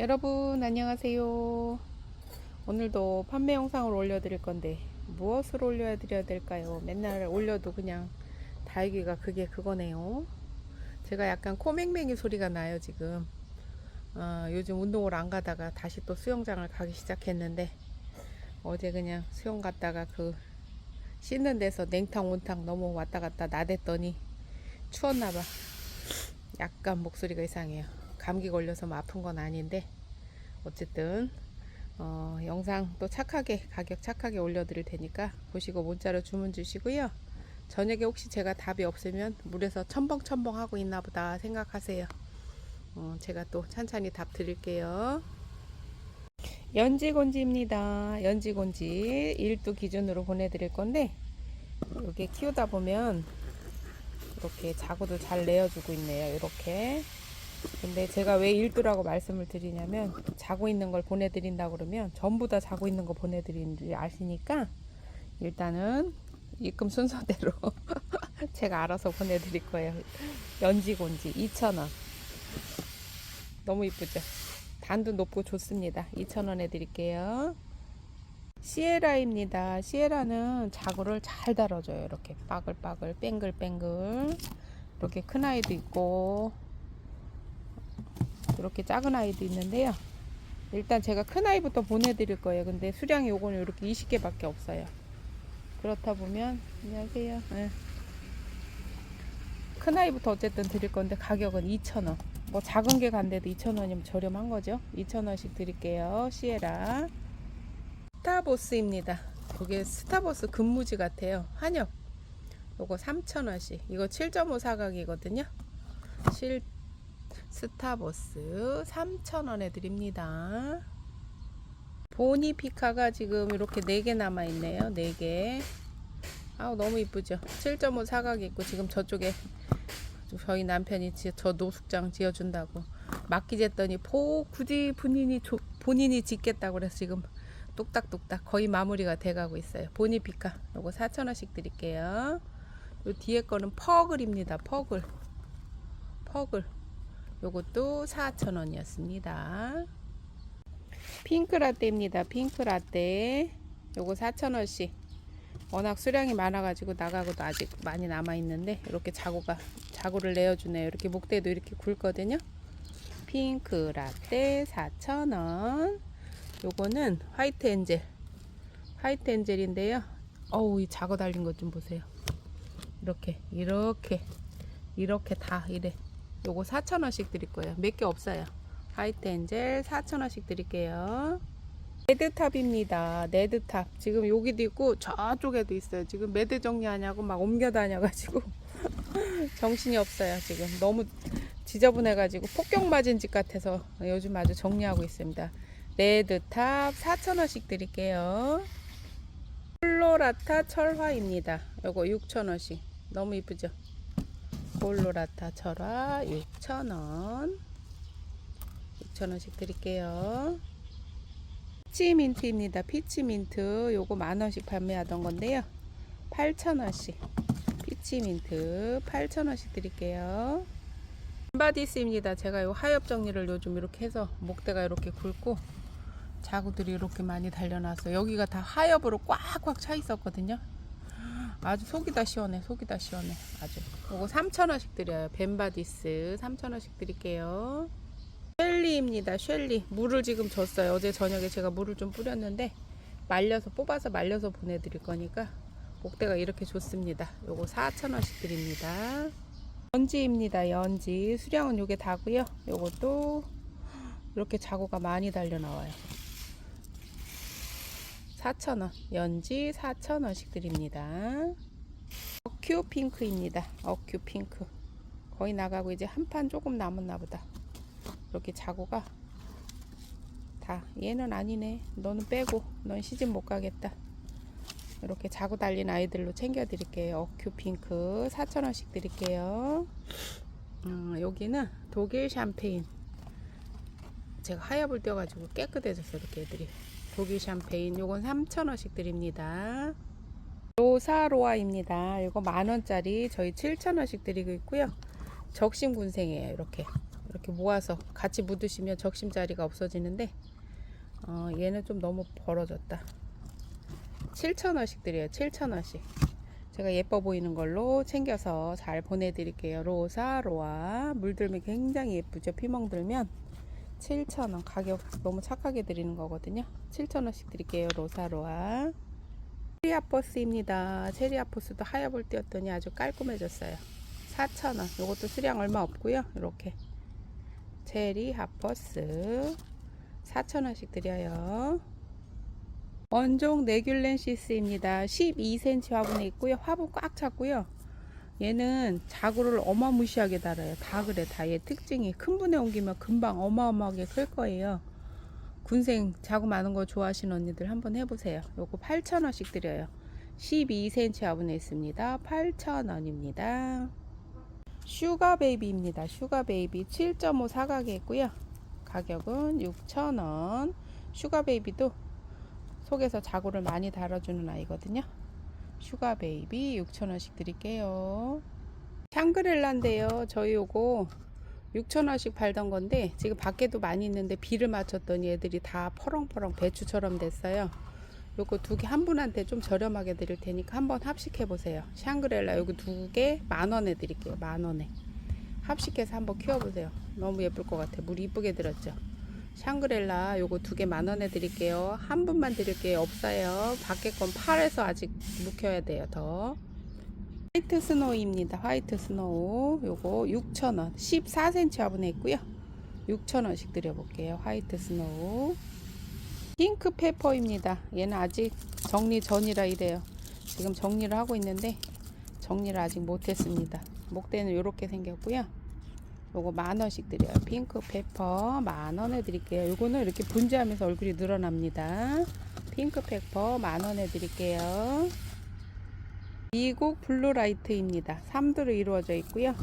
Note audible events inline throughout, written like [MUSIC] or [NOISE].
여러분 안녕하세요. 오늘도 판매 영상을 올려 드릴 건데 무엇을 올려 드려야 될까요? 맨날 올려도 그냥 달기가 그게 그거네요. 제가 약간 코맹맹이 소리가 나요 지금. 어, 요즘 운동을 안 가다가 다시 또 수영장을 가기 시작했는데 어제 그냥 수영 갔다가 그 씻는 데서 냉탕 온탕 너무 왔다 갔다 나댔더니 추웠나봐. 약간 목소리가 이상해요. 감기 걸려서 뭐 아픈 건 아닌데 어쨌든 어, 영상 또 착하게 가격 착하게 올려드릴 테니까 보시고 문자로 주문 주시고요. 저녁에 혹시 제가 답이 없으면 물에서 첨벙첨벙 하고 있나 보다 생각하세요. 어, 제가 또 찬찬히 답 드릴게요. 연지곤지입니다. 연지곤지 1두 기준으로 보내드릴 건데 이게 키우다 보면 이렇게 자구도 잘 내어주고 있네요. 이렇게. 근데 제가 왜 1두라고 말씀을 드리냐면 자고 있는 걸 보내드린다 그러면 전부 다 자고 있는 거 보내드리는지 아시니까 일단은 입금 순서대로 [LAUGHS] 제가 알아서 보내드릴 거예요. 연지곤지 2,000원. 너무 이쁘죠? 단도 높고 좋습니다. 2,000원 해드릴게요. 시에라입니다. 시에라는 자구를 잘 다뤄줘요. 이렇게 빠글빠글, 뺑글뺑글. 이렇게 큰 아이도 있고, 이렇게 작은 아이도 있는데요. 일단 제가 큰 아이부터 보내드릴 거예요. 근데 수량이 요거는 이렇게 20개밖에 없어요. 그렇다 보면, 안녕하세요. 네. 큰 아이부터 어쨌든 드릴 건데 가격은 2,000원. 뭐 작은 게 간데도 2,000원이면 저렴한 거죠. 2,000원씩 드릴게요. 시에라. 스타보스입니다. 이게 스타보스 근무지 같아요. 한엽. 요거 3,000원씩. 이거 7.5 사각이거든요. 실 스타보스 3,000원에 드립니다. 보니피카가 지금 이렇게 4개 남아 있네요. 4개. 아우 너무 이쁘죠. 7.5 사각이 있고 지금 저쪽에 저희 남편이 지- 저 노숙장 지어준다고 맡기jes더니 포 굳이 본인이 조- 본인이 짓겠다고 그래서 지금 뚝딱뚝딱 거의 마무리가 돼가고 있어요. 보니피카 요거 4,000원씩 드릴게요. 요 뒤에 거는 퍼글입니다. 퍼글 퍼글 요것도 4,000원이었습니다. 핑크라떼입니다. 핑크라떼 요거 4,000원씩 워낙 수량이 많아가지고 나가고도 아직 많이 남아있는데 이렇게 자구가 자구를 내어주네요. 이렇게 목대도 이렇게 굵거든요. 핑크 라떼 4,000원. 요거는 화이트 엔젤. 화이트 엔젤인데요. 어우, 이 자고 달린 것 좀 보세요. 이렇게, 이렇게, 이렇게 다 이래. 요거 4,000원씩 드릴 거예요. 몇 개 없어요. 화이트 엔젤 4,000원씩 드릴게요. 레드탑입니다. 레드탑. 지금 여기도 있고 저쪽에도 있어요. 지금 매드 정리하냐고 막 옮겨 다녀가지고 [LAUGHS] 정신이 없어요. 지금 너무 지저분해가지고 폭격 맞은 집 같아서 요즘 아주 정리하고 있습니다. 레드탑 4,000원씩 드릴게요. 콜로라타 철화입니다. 요거 6,000원씩. 너무 이쁘죠? 콜로라타 철화 6,000원. 6,000원씩 드릴게요. 피치민트입니다. 피치민트 요거 만원씩 판매하던 건데요. 8,000원씩. 피치민트 8,000원씩 드릴게요. 바디스입니다. 제가 요 하엽 정리를 요즘 이렇게 해서 목대가 이렇게 굵고 자구들이 이렇게 많이 달려나서 여기가 다 하엽으로 꽉꽉 차 있었거든요. 아주 속이 다 시원해. 속이 다 시원해. 아주. 요거 3,000원씩 드려요. 벤바디스 3,000원씩 드릴게요. 쉘리입니다. 쉘리. 물을 지금 줬어요. 어제 저녁에 제가 물을 좀 뿌렸는데 말려서 뽑아서 말려서 보내드릴 거니까 목대가 이렇게 좋습니다. 요거 4,000원씩 드립니다. 연지입니다. 연지. 수량은 요게 다고요. 요것도 이렇게 자구가 많이 달려 나와요. 4,000원. 연지 4,000원씩 드립니다. 어큐 핑크입니다. 어큐 핑크. 거의 나가고 이제 한 판 조금 남았나 보다. 이렇게 자고가 다 얘는 아니네 너는 빼고 넌 시집 못 가겠다 이렇게 자고 달린 아이들로 챙겨 드릴게요 어큐 핑크 4,000원씩 드릴게요 음, 여기는 독일 샴페인 제가 하엽을 떼어가지고 깨끗해졌어요 이렇게 애들이 독일 샴페인 요건 3,000원씩 드립니다. 로사로아입니다. 이거 만원짜리 저희 7,000원씩 드리고 있고요. 적심 군생이에요 이렇게. 이렇게 모아서 같이 묻으시면 적심 자리가 없어지는데 어, 얘는 좀 너무 벌어졌다. 7,000원씩 드려요 7,000원씩. 제가 예뻐 보이는 걸로 챙겨서 잘 보내드릴게요. 로사 로아. 물들면 굉장히 예쁘죠 피멍 들면 7,000원. 가격 너무 착하게 드리는 거거든요. 7,000원씩 드릴게요. 로사 로아. 체리아포스입니다. 체리아포스도 하얗볼 띄었더니 아주 깔끔해졌어요. 4,000원. 요것도 수량 얼마 없고요. 이렇게. 체리 하퍼스. 4,000원씩 드려요. 원종 네귤렌시스입니다. 12cm 화분에 있고요. 화분 꽉 찼고요 얘는 자구를 어마무시하게 달아요 다 그래 다 얘 특징이 큰 분에 옮기면 금방 어마어마하게 클 거예요 군생 자구 많은 거 좋아하시는 언니들 한번 해보세요 요거 8,000원씩 드려요 12cm 화분에 있습니다 8,000원입니다 슈가 베이비입니다. 슈가 베이비 7.5 사각에 있고요. 가격은 6,000원. 슈가 베이비도 속에서 자구를 많이 달아주는 아이거든요. 슈가 베이비 6,000원씩 드릴게요. 샹그렐라인데요. 저희 요거 6,000원씩 팔던 건데 지금 밖에도 많이 있는데 비를 맞췄더니 애들이 다 퍼렁퍼렁 배추처럼 됐어요. 요거 두 개 한 분한테 좀 저렴하게 드릴 테니까 한번 합식해 보세요. 샹그렐라 요거 두 개 만 원에 드릴게요. 만 원에. 합식해서 한번 키워 보세요. 너무 예쁠 것 같아. 물 이쁘게 들었죠. 샹그렐라 요거 두 개 만 원에 드릴게요. 한 분만 드릴게요. 없어요. 밖에 건 팔에서 아직 묵혀야 돼요. 더. 화이트 스노우입니다. 화이트 스노우 요거 6,000원 14cm 화분에 있고요. 6,000원씩 드려볼게요. 화이트 스노우 핑크 페퍼입니다. 얘는 아직 정리 전이라 이래요. 지금 정리를 하고 있는데 정리를 아직 못했습니다. 목대는 이렇게 생겼고요. 요거 만 원씩 드려요. 핑크 페퍼 만 원에 드릴게요. 요거는 이렇게 분재하면서 얼굴이 늘어납니다. 핑크 페퍼 만 원에 드릴게요. 미국 블루라이트입니다. 3도로 이루어져 있고요.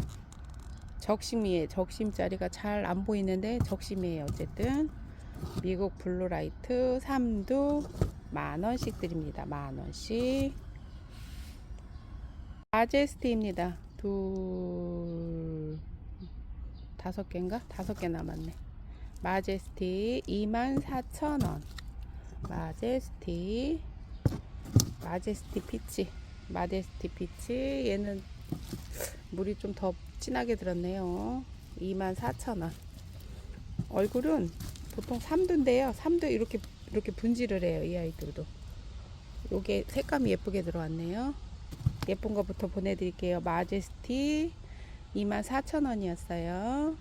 적심이에요. 적심자리가 잘 안 보이는데 적심이에요. 어쨌든 미국 블루라이트 3두 만원씩 드립니다. 만원씩 마제스티입니다. 둘 다섯 개인가? 다섯 개 남았네. 마제스티 24,000원 마제스티 마제스티 피치 마제스티 피치 얘는 물이 좀 더 진하게 들었네요. 24,000원 얼굴은 보통 3두인데요. 3두 이렇게 이렇게 분질을 해요. 이 아이들도. 요게 색감이 예쁘게 들어왔네요. 예쁜 거부터 보내드릴게요. 마제스티 24,000원이었어요.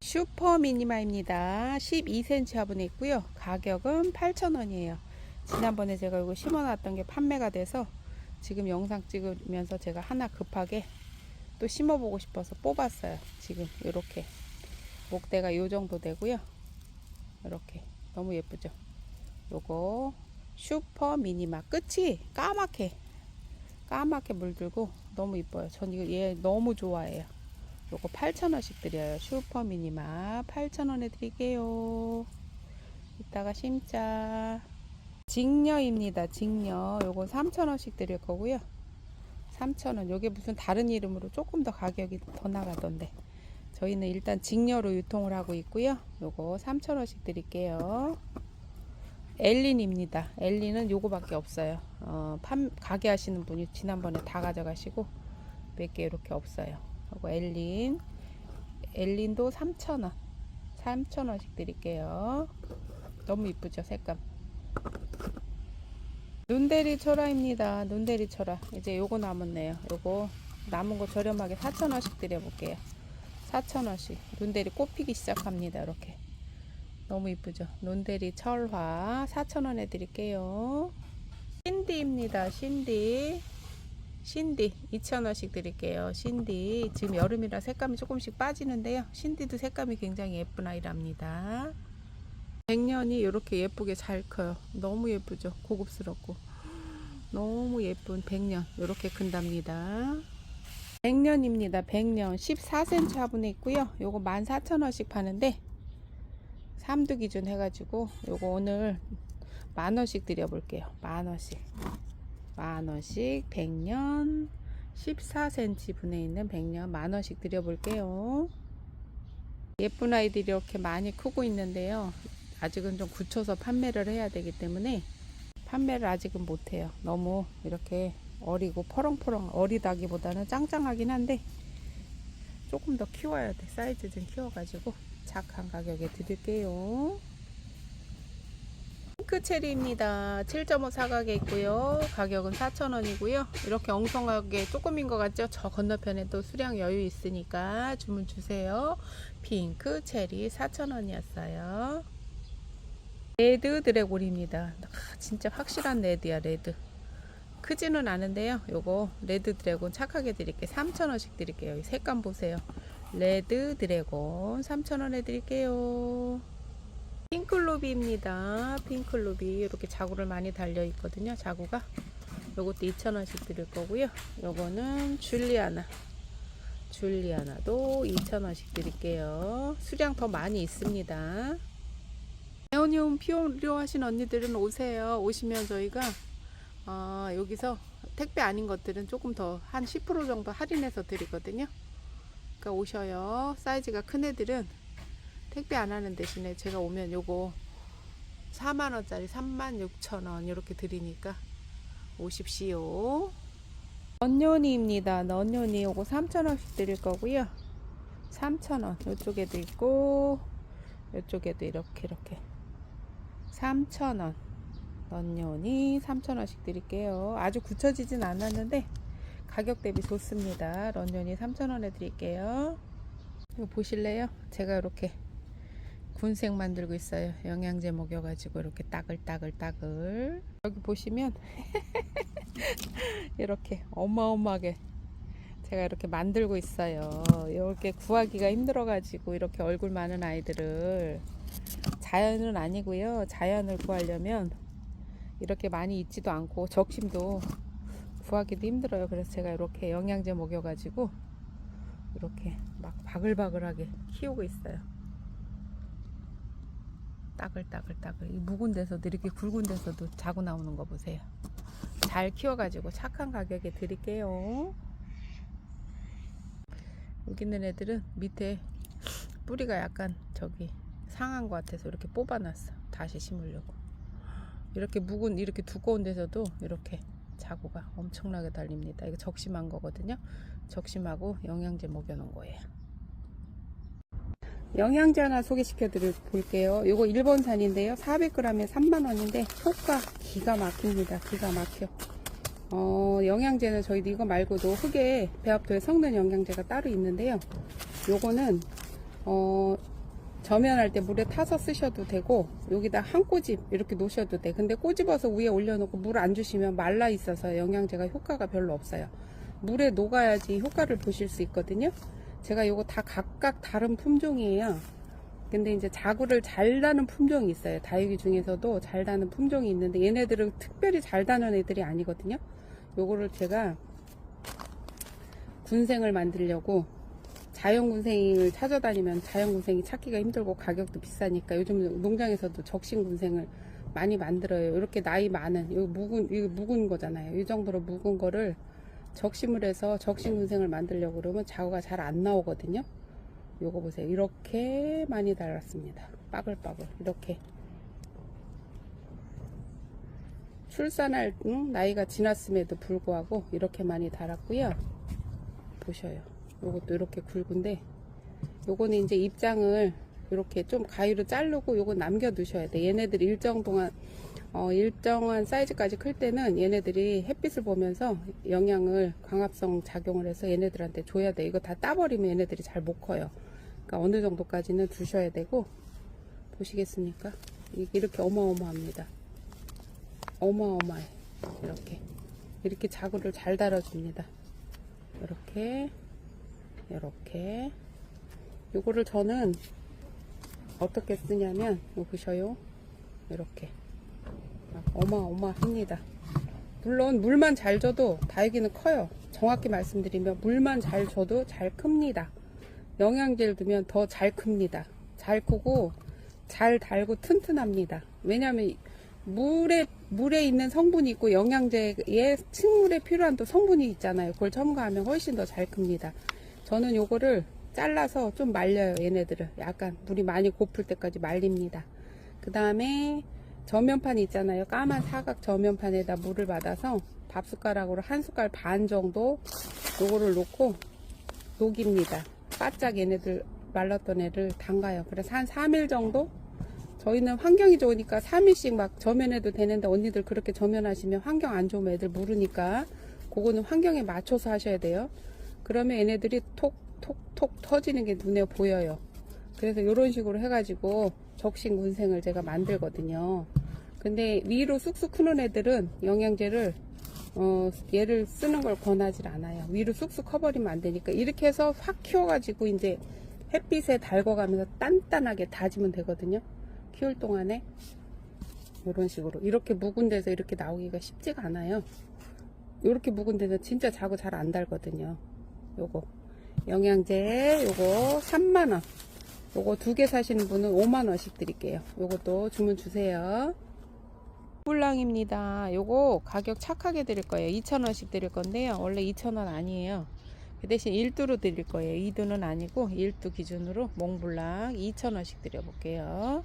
슈퍼 미니마입니다. 12cm 화분에 있고요. 가격은 8,000원이에요. 지난번에 제가 이거 심어놨던 게 판매가 돼서 지금 영상 찍으면서 제가 하나 급하게 또 심어보고 싶어서 뽑았어요. 지금 이렇게 목대가 이 정도 되고요. 이렇게 너무 예쁘죠 요거 슈퍼 미니마 끝이 까맣게 까맣게 물들고 너무 이뻐요 전 이거 얘 너무 좋아해요 요거 8,000원씩 드려요 슈퍼 미니마 8,000원에 드릴게요 이따가 심자 직녀입니다 직녀 요거 3,000원씩 드릴 거고요 3,000원 요게 무슨 다른 이름으로 조금 더 가격이 더 나가던데 저희는 일단 직녀로 유통을 하고 있고요. 요거 3,000원씩 드릴게요. 엘린입니다. 엘린은 요거밖에 없어요. 어, 판, 가게 하시는 분이 지난번에 다 가져가시고 몇 개 이렇게 없어요. 요거 엘린. 엘린도 3,000원. 3,000원씩 드릴게요. 너무 이쁘죠, 색감. 눈대리 철화입니다. 눈대리 철화. 이제 요거 남았네요. 요거 남은 거 저렴하게 4,000원씩 드려볼게요. 4,000원씩 눈대리 꽃피기 시작합니다 이렇게 너무 이쁘죠 눈대리 철화 4,000원에 드릴게요 신디입니다 신디 신디 2,000원씩 드릴게요. 신디 지금 여름이라 색감이 조금씩 빠지는데요. 신디도 색감이 굉장히 예쁜 아이랍니다. 백년이 이렇게 예쁘게 잘 커요. 너무 예쁘죠? 고급스럽고. 너무 예쁜 백년. 이렇게 큰답니다. 100년입니다. 100년. 14cm 화분에 있고요. 요거 14,000원씩 파는데 3두 기준 해가지고 요거 오늘 만원씩 드려볼게요. 만원씩 만원씩 100년 14cm 분에 있는 100년 만원씩 드려볼게요. 예쁜 아이들이 이렇게 많이 크고 있는데요. 아직은 좀 굳혀서 판매를 해야 되기 때문에 판매를 아직은 못해요. 너무 이렇게 어리고 퍼렁퍼렁 어리다기보다는 짱짱하긴 한데 조금 더 키워야 돼. 사이즈 좀 키워가지고 착한 가격에 드릴게요. 핑크 체리입니다. 7.5 사각에 있고요. 가격은 4,000원이고요. 이렇게 엉성하게 조금인 것 같죠? 저 건너편에 또 수량 여유 있으니까 주문 주세요. 핑크 체리 4,000원이었어요. 레드 드래곤입니다. 아, 진짜 확실한 레드야, 레드. 크지는 않은데요. 요거 레드 드래곤 착하게 드릴게요. 3,000원씩 드릴게요. 이 색감 보세요. 레드 드래곤 3,000원에 드릴게요. 핑클로비입니다. 핑클로비 이렇게 자구를 많이 달려 있거든요. 자구가 요것도 2,000원씩 드릴 거고요. 요거는 줄리아나. 줄리아나도 2,000원씩 드릴게요. 수량 더 많이 있습니다. 에어니움 필요하신 언니들은 오세요. 오시면 저희가 어, 여기서 택배 아닌 것들은 조금 더 한 10% 정도 할인해서 드리거든요. 그러니까 오셔요. 사이즈가 큰 애들은 택배 안 하는 대신에 제가 오면 요거 4만원짜리 36,000원 이렇게 드리니까 오십시오. 넌요니입니다. 넌요니 요거 3,000원씩 드릴 거고요. 3,000원 이쪽에도 있고 이쪽에도 이렇게 이렇게 3,000원 넌요니 3,000원씩 드릴게요. 아주 굳혀지진 않았는데 가격 대비 좋습니다. 런년이 3,000원에 드릴게요. 이거 보실래요? 제가 이렇게 군색 만들고 있어요. 영양제 먹여가지고 이렇게 따글따글 따글. 여기 보시면 [LAUGHS] 이렇게 어마어마하게 제가 이렇게 만들고 있어요. 이렇게 구하기가 힘들어가지고 이렇게 얼굴 많은 아이들을 자연은 아니고요. 자연을 구하려면 이렇게 많이 있지도 않고 적심도 구하기도 힘들어요. 그래서 제가 이렇게 영양제 먹여가지고 이렇게 막 바글바글하게 키우고 있어요. 따글따글따글. 이 묵은 데서도 이렇게 굵은 데서도 자고 나오는 거 보세요. 잘 키워가지고 착한 가격에 드릴게요. 여기 있는 애들은 밑에 뿌리가 약간 저기 상한 것 같아서 이렇게 뽑아놨어. 다시 심으려고. 이렇게 묵은 이렇게 두꺼운 데서도 이렇게 자구가 엄청나게 달립니다. 이거 적심한 거거든요. 적심하고 영양제 먹여놓은 거예요. 영양제 하나 소개시켜 드릴 볼게요. 이거 일본산인데요. 400g에 3만원인데 효과 기가 막힙니다. 기가 막혀. 어, 영양제는 저희도 이거 말고도 흙에 배합토에 섞는 영양제가 따로 있는데요. 요거는 어, 저면할 때 물에 타서 쓰셔도 되고 여기다 한 꼬집 이렇게 놓으셔도 돼 근데 꼬집어서 위에 올려놓고 물 안 주시면 말라 있어서 영양제가 효과가 별로 없어요 물에 녹아야지 효과를 보실 수 있거든요 제가 요거 다 각각 다른 품종이에요 근데 이제 자구를 잘 다는 품종이 있어요 다육이 중에서도 잘 다는 품종이 있는데 얘네들은 특별히 잘 다는 애들이 아니거든요 요거를 제가 군생을 만들려고 자연군생을 찾아다니면 자연군생이 찾기가 힘들고 가격도 비싸니까 요즘 농장에서도 적신군생을 많이 만들어요. 이렇게 나이 많은, 이거 묵은, 이거 묵은 거잖아요. 이 정도로 묵은 거를 적심을 해서 적신군생을 만들려고 그러면 자구가 잘 안 나오거든요. 요거 보세요. 이렇게 많이 달았습니다. 빠글빠글. 이렇게. 출산할 응? 나이가 지났음에도 불구하고 이렇게 많이 달았고요. 보셔요. 요것도 이렇게 굵은데 요거는 이제 입장을 이렇게 좀 가위로 자르고 요거 남겨 두셔야 돼 얘네들 일정 동안 어, 일정한 사이즈까지 클 때는 얘네들이 햇빛을 보면서 영양을 광합성 작용을 해서 얘네들한테 줘야 돼. 이거 다 따버리면 얘네들이 잘 못 커요. 그러니까 어느 정도까지는 두셔야 되고 보시겠습니까? 이렇게 어마어마합니다. 어마어마해. 이렇게. 이렇게 자구를 잘 달아줍니다. 이렇게 이렇게. 요거를 저는 어떻게 쓰냐면 요 보셔요. 이렇게 어마어마합니다. 물론 물만 잘 줘도 다육이는 커요. 정확히 말씀드리면 물만 잘 줘도 잘 큽니다. 영양제를 두면 더 잘 큽니다. 잘 크고 잘 달고 튼튼합니다. 왜냐하면 물에 물에 있는 성분이 있고 영양제에 식물에 필요한 또 성분이 있잖아요. 그걸 첨가하면 훨씬 더 잘 큽니다. 저는 요거를 잘라서 좀 말려요 얘네들을. 약간 물이 많이 고플 때까지 말립니다. 그 다음에 저면판 있잖아요. 까만 사각 저면판에다 물을 받아서 밥 숟가락으로 한 숟갈 반 정도 요거를 놓고 녹입니다. 바짝 얘네들 말랐던 애를 담가요. 그래서 한 3일 정도? 저희는 환경이 좋으니까 3일씩 막 저면해도 되는데 언니들 그렇게 저면하시면 환경 안 좋으면 애들 모르니까 그거는 환경에 맞춰서 하셔야 돼요. 그러면 얘네들이 톡톡톡 터지는 게 눈에 보여요. 그래서 이런 식으로 해가지고 적신 군생을 제가 만들거든요. 근데 위로 쑥쑥 크는 애들은 영양제를 어, 얘를 쓰는 걸 권하지 않아요. 위로 쑥쑥 커버리면 안 되니까. 이렇게 해서 확 키워가지고 이제 햇빛에 달궈가면서 단단하게 다지면 되거든요. 키울 동안에. 이런 식으로. 이렇게 묵은 데서 이렇게 나오기가 쉽지가 않아요. 이렇게 묵은 데서 진짜 자고 잘 안 달거든요. 요거. 영양제 요거 3만원 요거 두 개 사시는 분은 5만원씩 드릴게요. 요것도 주문 주세요. 꿀랑입니다. 요거 가격 착하게 드릴 거예요. 2,000원씩 드릴 건데요. 원래 2,000원 아니에요. 그 대신 1두로 드릴 거예요. 2두는 아니고 1두 기준으로 몽블랑 2,000원씩 드려볼게요.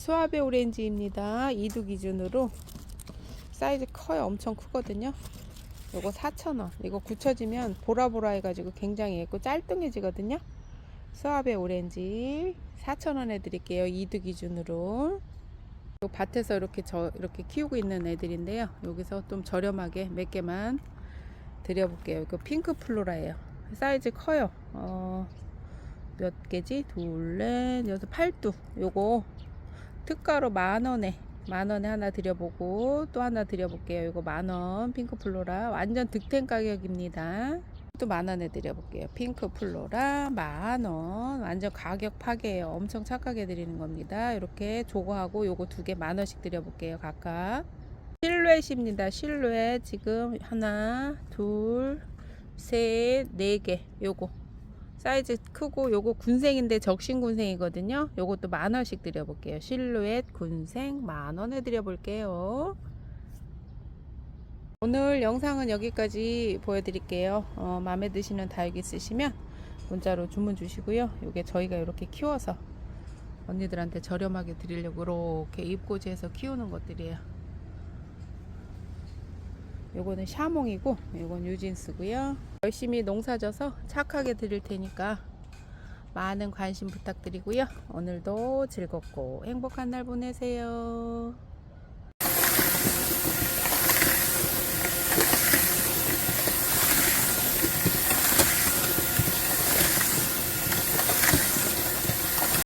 수아베 오렌지입니다. 2두 기준으로. 사이즈 커요. 엄청 크거든요. 요거 4,000원. 이거 굳혀지면 보라보라 해가지고 굉장히 예쁘고 짤뚱해지거든요 수아베 오렌지 4,000원에 드릴게요. 2두 기준으로. 요 밭에서 이렇게 저 이렇게 키우고 있는 애들인데요. 여기서 좀 저렴하게 몇 개만 드려볼게요. 이거 핑크 플로라예요. 사이즈 커요. 어, 몇 개지? 둘 넷 여섯 팔두. 요거 특가로 만 원에 만 원에 하나 드려보고 또 하나 드려볼게요. 이거 만 원 핑크 플로라. 완전 득템 가격입니다 또 만원에 드려볼게요. 핑크 플로라 만원. 완전 가격 파괴예요. 엄청 착하게 드리는 겁니다. 이렇게 조거하고 요거 두 개 만원씩 드려볼게요 각각. 실루엣입니다. 실루엣. 지금 하나 둘 셋 네 개. 요거. 사이즈 크고 요거 군생인데 적신 군생이거든요. 요것도 만원씩 드려볼게요. 실루엣 군생 만원에 드려볼게요 오늘 영상은 여기까지 보여드릴게요. 어, 마음에 드시는 다육이 있으시면 문자로 주문 주시고요. 요게 저희가 이렇게 키워서 언니들한테 저렴하게 드리려고 이렇게 입고지해서 키우는 것들이에요. 요거는 샤몽이고 요건 유진스고요. 열심히 농사져서 착하게 드릴 테니까 많은 관심 부탁드리고요. 오늘도 즐겁고 행복한 날 보내세요